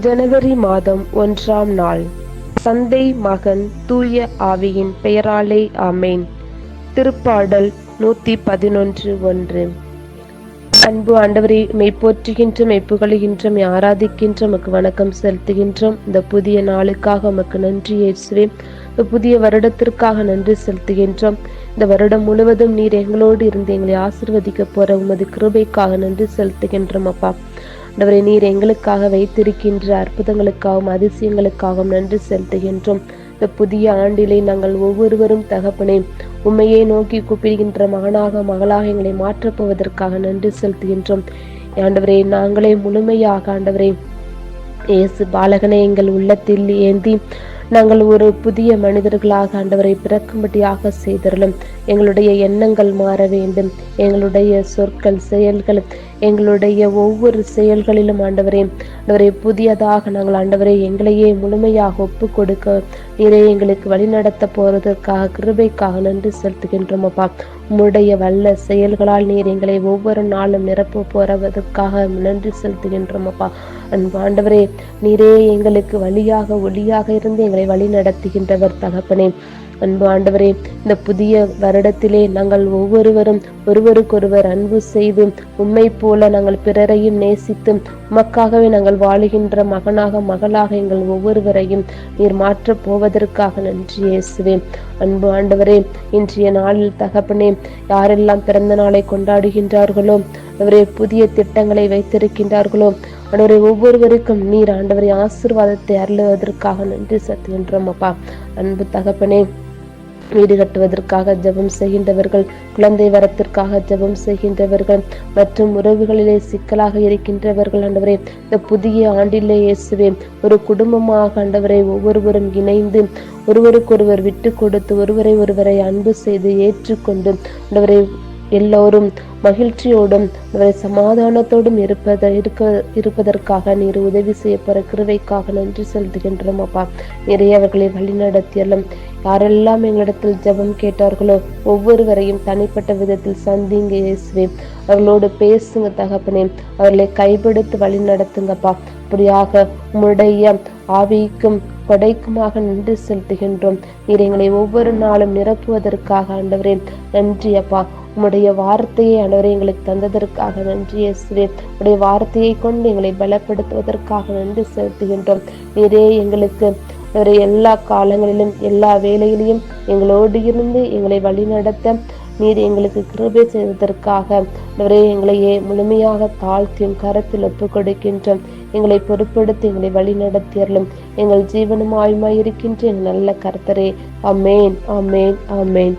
ஜனவரி மாதம் ஒன்றாம் நாள். சந்தை மகன் தூய ஆவியின் பெயராலே ஆமேன். திருப்பாடல் நூத்தி பதினொன்று ஒன்று. அன்பு ஆண்டவரை மெய்ப்போற்றுகின்ற மெய்ப்புகழுகின்றோம் மெய் புகழுகின்ற ஆராதிக்கின்ற உமக்கு வணக்கம் செலுத்துகின்றோம். இந்த புதிய நாளுக்காக உமக்கு நன்றி இயேசுவே இந்த புதிய வருடத்திற்காக நன்றி செலுத்துகின்றோம். இந்த வருடம் முழுவதும் நீர் எங்களோடு இருந்து எங்களை ஆசிர்வதிக்க போற உமது கிருபைக்காக நன்றி செலுத்துகின்றோம் அப்பா. ஆண்டவரை நீர் எங்களுக்காக வைத்திருக்கின்ற அற்புதங்களுக்காகவும் அதிசயங்களுக்காகவும் நன்றி செலுத்துகின்றோம். இந்த புதிய ஆண்டிலே நாங்கள் ஒவ்வொருவரும் தகப்பனே உண்மையை நோக்கி கூப்பிடுகின்ற மகனாக மகளாக எங்களை மாற்றப்போவதற்காக நன்றி செலுத்துகின்றோம். ஆண்டவரே நாங்களே முழுமையாக ஆண்டவரே இயேசு பாலகனை எங்கள் உள்ளத்தில் ஏந்தி நாங்கள் ஒரு புதிய மனிதர்களாக ஆண்டவரை பிறக்கும்படியாக செய்தரலும் எங்களுடைய எண்ணங்கள் மாற வேண்டும். எங்களுடைய சொற்கள் செயல்கள் எங்களுடைய ஒவ்வொரு செயல்களிலும் ஆண்டவரே ஆண்டவரை புதியதாக நாங்கள் ஆண்டவரை எங்களையே முழுமையாக ஒப்பு கொடுக்க நீரே எங்களுக்கு வழிநடத்த போவதற்காக கிருபைக்காக நன்றி செலுத்துகின்றோம் அப்பா. உம்முடைய வல்ல செயல்களால் நீர் எங்களை ஒவ்வொரு நாளும் நிரப்ப போறதற்காக நன்றி செலுத்துகின்றோம் அப்பா. அன்பு ஆண்டவரே நீரே எங்களுக்கு வழியாக ஒளியாக இருந்து எங்களை வழி நடத்துகின்றவர் தகப்பனே. அன்பு ஆண்டவரே இந்த புதிய வருடத்திலே நாங்கள் ஒவ்வொருவரும் ஒருவருக்கொருவர் அன்பு செய்து உண்மை போல நாங்கள் பிறரையும் நேசித்து உமக்காகவே நாங்கள் வாழுகின்ற மகனாக மகளாக எங்கள் ஒவ்வொருவரையும் நீர் மாற்றப் போவதற்காக நன்றி இயேசுவே. அன்பு ஆண்டவரே இன்றைய நாளில் தகப்பனே யாரெல்லாம் பிறந்த நாளை கொண்டாடுகின்றார்களோ அவரே புதிய திட்டங்களை வைத்திருக்கின்றார்களோ ஆண்டவரை ஒவ்வொருவருக்கும் நீர் ஆண்டவரை ஆசிர்வாதத்தை அருளுவதற்காக நன்றி செலுத்துகின்றோம் அப்பா. அன்பு தகப்பனே வீடு கட்டுவதற்காக ஜெபம் செய்கின்றவர்கள் குழந்தை வரத்திற்காக ஜெபம் செய்கின்றவர்கள் மற்றும் உறவுகளிலே சிக்கலாக இருக்கின்றவர்கள் ஆண்டவரே. இந்த புதிய ஆண்டிலே இயேசுவே ஒரு குடும்பமாக ஆண்டவரை ஒவ்வொருவரும் இணைந்து ஒருவருக்கொருவர் விட்டு கொடுத்து ஒருவரை ஒருவரை அன்பு செய்து ஏற்றுக்கொண்டு ஆண்டவரை எல்லோரும் மகிழ்ச்சியோடும் அவரை சமாதானத்தோடும் இருப்பத இருக்க இருப்பதற்காக நீர் உதவி செய்ய போற கிருவைக்காக நன்றி செலுத்துகின்றோம் அப்பா. நிறைய அவர்களை வழிநடத்தியலும் யாரெல்லாம் எங்களிடத்தில் ஜெபம் கேட்டார்களோ ஒவ்வொருவரையும் தனிப்பட்ட விதத்தில் சந்திங்க இயேசுவே. அவர்களோடு பேசுங்க தகப்பனே. அவர்களை கைபிடித்து வழி நடத்துங்கப்பா அப்படியாக உம்முடைய ஆவிக்கும் கொடைக்குமாக நன்றி செலுத்துகின்றோம் நீர் எங்களை ஒவ்வொரு நாளும் நிரப்புவதற்காக ஆண்டவரே நன்றி அப்பா. உம்முடைய வார்த்தையை ஆண்டவரே எங்களுக்கு தந்ததற்காக நன்றி இயேசுவே. உடைய வார்த்தையை கொண்டு எங்களை பலப்படுத்துவதற்காக நன்றி செலுத்துகின்றோம். நீரே எங்களுக்கு ஒரு எல்லா காலங்களிலும் எல்லா வேலையிலையும் எங்களோடு இருந்து எங்களை வழிநடத்த நீர் எங்களுக்கு கிருபை செய்ததற்காக அவரே எங்களையே முழுமையாக தாழ்த்தியும் கரத்தில் ஒப்புக் கொடுக்கின்றோம் எங்களை பொருட்படுத்தி எங்களை வழி எங்கள் ஜீவனும் ஆயுமாய் இருக்கின்ற நல்ல கர்த்தரே. அமேன் அமேன் அமேன்